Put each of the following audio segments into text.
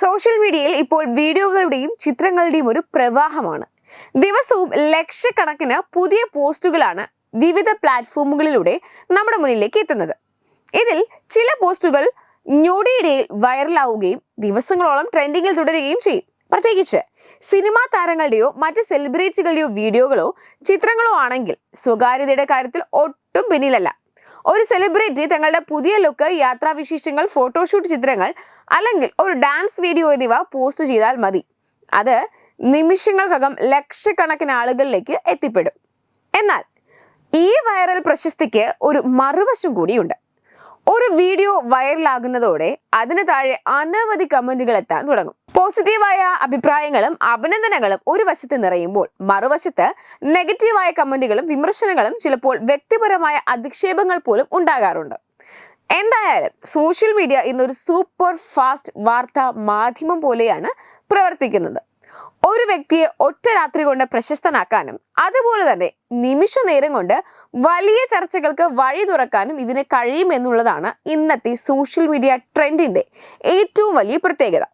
Social മീഡിയയിൽ ഇപ്പോൾ വീഡിയോകളുടെയും ചിത്രങ്ങളുടെയും ഒരു പ്രവാഹമാണ്. ദിവസവും ലക്ഷക്കണക്കിന് പുതിയ പോസ്റ്റുകളാണ് വിവിധ പ്ലാറ്റ്ഫോമുകളിലൂടെ നമ്മുടെ മുന്നിലേക്ക് എത്തുന്നത്. ഇതിൽ ചില പോസ്റ്റുകൾ ഞൊടിയിടയിൽ വൈറലാവുകയും ദിവസങ്ങളോളം ട്രെൻഡിങ്ങിൽ തുടരുകയും ചെയ്യും. പ്രത്യേകിച്ച് സിനിമാ താരങ്ങളുടെയോ മറ്റ് സെലിബ്രിറ്റികളുടെയോ വീഡിയോകളോ ചിത്രങ്ങളോ ആണെങ്കിൽ സ്വകാര്യതയുടെ കാര്യത്തിൽ ഒട്ടും പിന്നിലല്ല. ഒരു സെലിബ്രിറ്റി തങ്ങളുടെ പുതിയ ലുക്ക് യാത്രാവിശേഷങ്ങൾ ഫോട്ടോഷൂട്ട് ചിത്രങ്ങൾ അല്ലെങ്കിൽ ഒരു ഡാൻസ് വീഡിയോ എന്നിവ പോസ്റ്റ് ചെയ്താൽ മതി. അത് നിമിഷങ്ങൾക്കകം ലക്ഷക്കണക്കിന് ആളുകളിലേക്ക് എത്തിപ്പെടും. എന്നാൽ ഈ വൈറൽ പ്രശസ്തിക്ക് ഒരു മറുവശം കൂടിയുണ്ട്. ഒരു വീഡിയോ വൈറലാകുന്നതോടെ അതിന് താഴെ അനവധി കമന്റുകൾ എത്താൻ തുടങ്ങും. പോസിറ്റീവായ അഭിപ്രായങ്ങളും അഭിനന്ദനങ്ങളും ഒരു വശത്ത് നിറയുമ്പോൾ മറുവശത്ത് നെഗറ്റീവായ കമന്റുകളും വിമർശനങ്ങളും ചിലപ്പോൾ വ്യക്തിപരമായ അധിക്ഷേപങ്ങൾ പോലും ഉണ്ടാകാറുണ്ട്. എന്തായാലും സോഷ്യൽ മീഡിയ ഇന്നൊരു സൂപ്പർ ഫാസ്റ്റ് വാർത്താ മാധ്യമം പോലെയാണ് പ്രവർത്തിക്കുന്നത്. ഒരു വ്യക്തിയെ ഒറ്റ രാത്രി കൊണ്ട് പ്രശസ്തനാക്കാനും അതുപോലെ തന്നെ നിമിഷ നേരം കൊണ്ട് വലിയ ചർച്ചകൾക്ക് വഴി തുറക്കാനും ഇതിന് കഴിയുമെന്നുള്ളതാണ് ഇന്നത്തെ സോഷ്യൽ മീഡിയ ട്രെൻഡിന്റെ ഏറ്റവും വലിയ പ്രത്യേകത.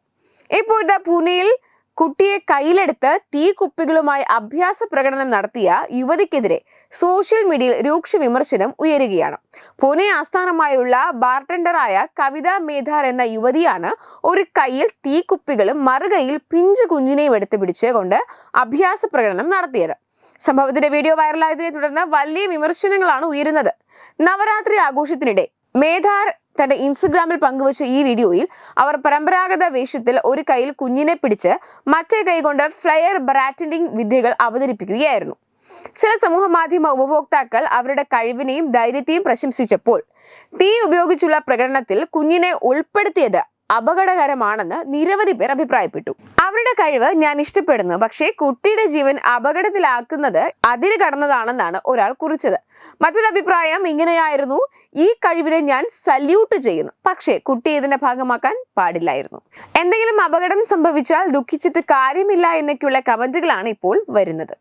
ഇപ്പോഴത്തെ പൂനെയിൽ കുട്ടിയെ കയ്യിലെടുത്ത് തീ കുപ്പികളുമായി അഭ്യാസ പ്രകടനം നടത്തിയ യുവതിക്കെതിരെ സോഷ്യൽ മീഡിയയിൽ രൂക്ഷ വിമർശനം ഉയരുകയാണ്. പൂനെ ആസ്ഥാനമായുള്ള ബാർട്ടൻഡറായ കവിത മേധാർ എന്ന യുവതിയാണ് ഒരു കയ്യിൽ തീക്കുപ്പികളും മറുകയിൽ പിഞ്ച് കുഞ്ഞിനെയും എടുത്ത് പിടിച്ചുകൊണ്ട് അഭ്യാസ പ്രകടനം നടത്തിയത്. സംഭവത്തിന്റെ വീഡിയോ വൈറലായതിനെ തുടർന്ന് വലിയ വിമർശനങ്ങളാണ് ഉയരുന്നത്. നവരാത്രി ആഘോഷത്തിനിടെ മേധാർ തന്റെ ഇൻസ്റ്റഗ്രാമിൽ പങ്കുവച്ച ഈ വീഡിയോയിൽ അവർ പരമ്പരാഗത വേഷത്തിൽ ഒരു കൈയിൽ കുഞ്ഞിനെ പിടിച്ച് മറ്റേ കൈകൊണ്ട് ഫ്ലയർ ബ്രാറ്റൻഡിംഗ് വിദ്യകൾ അവതരിപ്പിക്കുകയായിരുന്നു. ചില സമൂഹ മാധ്യമ ഉപഭോക്താക്കൾ അവരുടെ കഴിവിനെയും ധൈര്യത്തെയും പ്രശംസിച്ചപ്പോൾ തീ ഉപയോഗിച്ചുള്ള പ്രകടനത്തിൽ കുഞ്ഞിനെ ഉൾപ്പെടുത്തിയത് അപകടകരമാണെന്ന് നിരവധി പേർ അഭിപ്രായപ്പെട്ടു. അവരുടെ കഴിവ് ഞാൻ ഇഷ്ടപ്പെടുന്നു. പക്ഷേ കുട്ടിയുടെ ജീവൻ അപകടത്തിലാക്കുന്നത് അതിര് കടന്നതാണെന്നാണ് ഒരാൾ കുറിച്ചത്. മറ്റൊരു അഭിപ്രായം ഇങ്ങനെയായിരുന്നു. ഈ കഴിവിനെ ഞാൻ സല്യൂട്ട് ചെയ്യുന്നു. പക്ഷേ കുട്ടി ഇതിന്റെ ഭാഗമാക്കാൻ പാടില്ലായിരുന്നു. എന്തെങ്കിലും അപകടം സംഭവിച്ചാൽ ദുഃഖിച്ചിട്ട് കാര്യമില്ല എന്നൊക്കെയുള്ള കമന്റുകളാണ് ഇപ്പോൾ വരുന്നത്.